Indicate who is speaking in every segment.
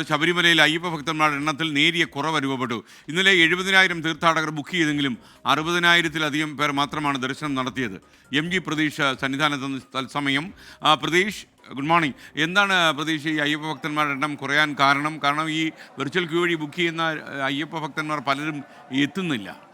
Speaker 1: ശബരിമലയിൽ അയ്യപ്പ ഭക്തന്മാരുടെ എണ്ണത്തിൽ നേരിയ കുറവ് അനുഭവപ്പെട്ടു. ഇന്നലെ എഴുപതിനായിരം തീർത്ഥാടകർ ബുക്ക് ചെയ്തെങ്കിലും അറുപതിനായിരത്തിലധികം പേർ മാത്രമാണ് ദർശനം നടത്തിയത്. എം ജി പ്രതീഷ് സന്നിധാനത്ത് തത്സമയം. Pratheesh good morning. എന്താണ് പ്രതീഷ് ഈ അയ്യപ്പ ഭക്തന്മാരുടെ എണ്ണം കുറയാൻ കാരണം? കാരണം ഈ വെർച്വൽ ക്യൂ വഴി ബുക്ക് ചെയ്യുന്ന അയ്യപ്പ ഭക്തന്മാർ പലരും എത്തുന്നില്ല.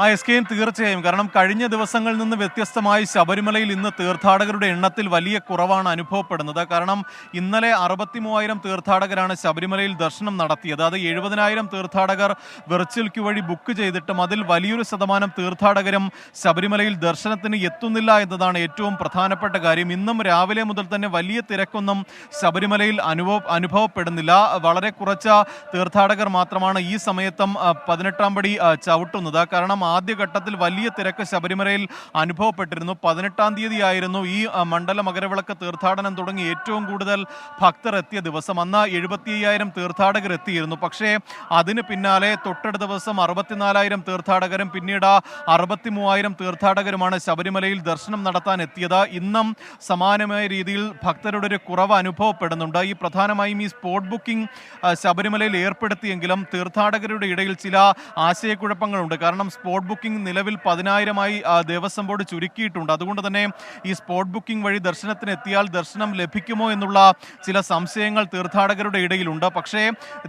Speaker 2: ആ എസ് കെയും തീർച്ചയായും. കാരണം കഴിഞ്ഞ ദിവസങ്ങളിൽ നിന്ന് വ്യത്യസ്തമായി ശബരിമലയിൽ ഇന്ന് തീർത്ഥാടകരുടെ എണ്ണത്തിൽ വലിയ കുറവാണ് അനുഭവപ്പെടുന്നത്. കാരണം ഇന്നലെ അറുപത്തി മൂവായിരം തീർത്ഥാടകരാണ് ശബരിമലയിൽ ദർശനം നടത്തിയത്. അത് എഴുപതിനായിരം തീർത്ഥാടകർ വെർച്വൽ ക്യൂ വഴി ബുക്ക് ചെയ്തിട്ടും അതിൽ വലിയൊരു ശതമാനം തീർത്ഥാടകരും ശബരിമലയിൽ ദർശനത്തിന് എത്തുന്നില്ല എന്നതാണ് ഏറ്റവും പ്രധാനപ്പെട്ട കാര്യം. ഇന്നും രാവിലെ മുതൽ തന്നെ വലിയ തിരക്കൊന്നും ശബരിമലയിൽ അനുഭവ അനുഭവപ്പെടുന്നില്ല. വളരെ കുറച്ച തീർത്ഥാടകർ മാത്രമാണ് ഈ സമയത്തും പതിനെട്ടാം പടി ചവിട്ടുന്നത്. കാരണം ആദ്യഘട്ടത്തിൽ വലിയ തിരക്ക് ശബരിമലയിൽ അനുഭവപ്പെട്ടിരുന്നു. പതിനെട്ടാം തീയതി ആയിരുന്നു ഈ മണ്ഡല മകരവിളക്ക് തീർത്ഥാടനം തുടങ്ങി ഏറ്റവും കൂടുതൽ ഭക്തർ എത്തിയ ദിവസം. അന്ന് എഴുപത്തി അയ്യായിരം തീർത്ഥാടകർ എത്തിയിരുന്നു. പക്ഷേ അതിന് പിന്നാലെ തൊട്ടടുത്ത ദിവസം അറുപത്തിനാലായിരം തീർത്ഥാടകരും പിന്നീട് അറുപത്തി മൂവായിരം തീർത്ഥാടകരുമാണ് ശബരിമലയിൽ ദർശനം നടത്താൻ എത്തിയത്. ഇന്നും സമാനമായ രീതിയിൽ ഭക്തരുടെ ഒരു കുറവ് അനുഭവപ്പെടുന്നുണ്ട്. ഈ പ്രധാനമായും ഈ സ്പോട്ട് ബുക്കിംഗ് ശബരിമലയിൽ ഏർപ്പെടുത്തിയെങ്കിലും തീർത്ഥാടകരുടെ ഇടയിൽ ചില ആശയക്കുഴപ്പങ്ങളുണ്ട്. കാരണം സ്പോട്ട് ബുക്കിംഗ് നിലവിൽ പതിനായിരമായി ദേവസ്വം ബോർഡ് ചുരുക്കിയിട്ടുണ്ട്. അതുകൊണ്ട് തന്നെ ഈ സ്പോട്ട് ബുക്കിംഗ് വഴി ദർശനത്തിന് എത്തിയാൽ ദർശനം ലഭിക്കുമോ എന്നുള്ള ചില സംശയങ്ങൾ തീർത്ഥാടകരുടെ ഇടയിലുണ്ട്. പക്ഷേ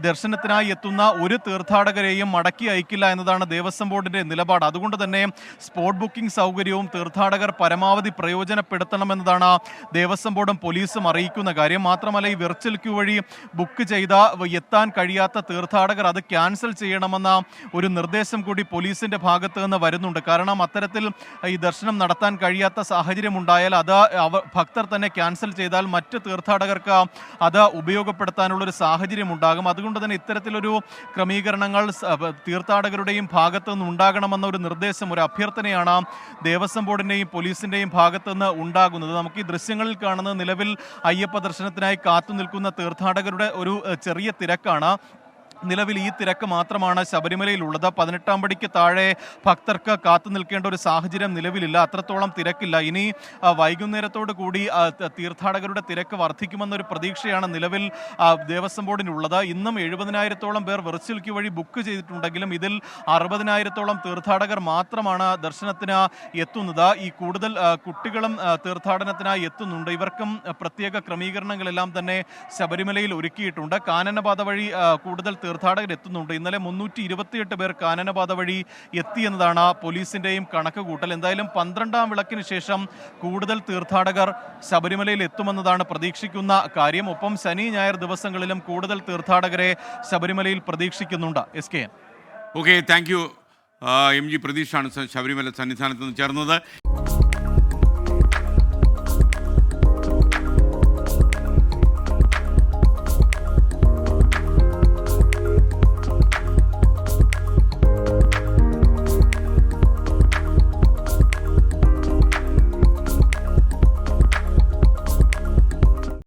Speaker 2: ദർശനത്തിനായി എത്തുന്ന ഒരു തീർത്ഥാടകരെയും മടക്കി അയക്കില്ല എന്നതാണ് ദേവസ്വം ബോർഡിന്റെ നിലപാട്. അതുകൊണ്ട് തന്നെ സ്പോട്ട് ബുക്കിംഗ് സൗകര്യവും തീർത്ഥാടകർ പരമാവധി പ്രയോജനപ്പെടുത്തണമെന്നതാണ് ദേവസ്വം ബോർഡും പോലീസും അറിയിക്കുന്ന കാര്യം. മാത്രമല്ല ഈ വെർച്വൽ ക്യൂ വഴി ബുക്ക് ചെയ്ത എത്താൻ കഴിയാത്ത തീർത്ഥാടകർ അത് ക്യാൻസൽ ചെയ്യണമെന്ന ഒരു നിർദ്ദേശം കൂടി പോലീസിന്റെ ഭാഗത്ത് നിന്ന് വരുന്നുണ്ട്. കാരണം അത്തരത്തിൽ ഈ ദർശനം നടത്താൻ കഴിയാത്ത സാഹചര്യം ഉണ്ടായാൽ അത് ഭക്തർ തന്നെ ക്യാൻസൽ ചെയ്താൽ മറ്റ് തീർത്ഥാടകർക്ക് അത് ഉപയോഗപ്പെടുത്താനുള്ള ഒരു സാഹചര്യം ഉണ്ടാകും അതുകൊണ്ട് തന്നെ ഇത്തരത്തിലൊരു ക്രമീകരണങ്ങൾ തീർത്ഥാടകരുടെയും ഭാഗത്ത് നിന്ന് ഉണ്ടാകണമെന്ന ഒരു നിർദ്ദേശം ഒരു അഭ്യർത്ഥനയാണ് ദേവസ്വം ബോർഡിന്റെയും പോലീസിന്റെയും ഭാഗത്ത് നിന്ന് ഉണ്ടാകുന്നത്. നമുക്ക് ഈ ദൃശ്യങ്ങളിൽ കാണുന്ന നിലവിൽ അയ്യപ്പ ദർശനത്തിനായി കാത്തു നിൽക്കുന്ന തീർത്ഥാടകരുടെ ഒരു ചെറിയ തിരക്കാണ്. നിലവിൽ ഈ തിരക്ക് മാത്രമാണ് ശബരിമലയിൽ ശബരിമലയിലുള്ളത്. പതിനെട്ടാം പടിക്ക് താഴെ ഭക്തർക്ക് കാത്തു നിൽക്കേണ്ട ഒരു സാഹചര്യം നിലവിലില്ല. അത്രത്തോളം തിരക്കില്ല. ഇനി വൈകുന്നേരത്തോടു കൂടി തീർത്ഥാടകരുടെ തിരക്ക് വർദ്ധിക്കുമെന്നൊരു പ്രതീക്ഷയാണ് നിലവിൽ ദേവസ്വം ബോർഡിനുള്ളത്. ഇന്നും എഴുപതിനായിരത്തോളം പേർ വെർച്വൽ ക്യൂ വഴി ബുക്ക് ചെയ്തിട്ടുണ്ടെങ്കിലും ഇതിൽ അറുപതിനായിരത്തോളം തീർത്ഥാടകർ മാത്രമാണ് ദർശനത്തിന് എത്തുന്നത്. ഈ കൂടുതൽ കുട്ടികളും തീർത്ഥാടനത്തിനായി എത്തുന്നുണ്ട്. ഇവർക്കും പ്രത്യേക ക്രമീകരണങ്ങളെല്ലാം തന്നെ ശബരിമലയിൽ ഒരുക്കിയിട്ടുണ്ട്. കാനനപാത വഴി കൂടുതൽ തീർത്ഥാടകർ എത്തുന്നുണ്ട് ഇന്നലെ മുന്നൂറ്റി ഇരുപത്തിയെട്ട് പേർ കാനനപാത വഴി എത്തിയെന്നതാണ് പോലീസിന്റെയും കണക്ക് കൂട്ടൽ എന്തായാലും പന്ത്രണ്ടാം വിളക്കിന് ശേഷം കൂടുതൽ തീർത്ഥാടകർ ശബരിമലയിൽ എത്തുമെന്നതാണ് പ്രതീക്ഷിക്കുന്ന കാര്യം. ഒപ്പം ശനി ഞായർ ദിവസങ്ങളിലും കൂടുതൽ തീർത്ഥാടകരെ ശബരിമലയിൽ പ്രതീക്ഷിക്കുന്നുണ്ട്. S K N.
Speaker 1: Okay thank you M G പ്രതീഷാണ് Sabarimala സന്നിധാനത്ത് നിന്ന് ചേർന്നത്.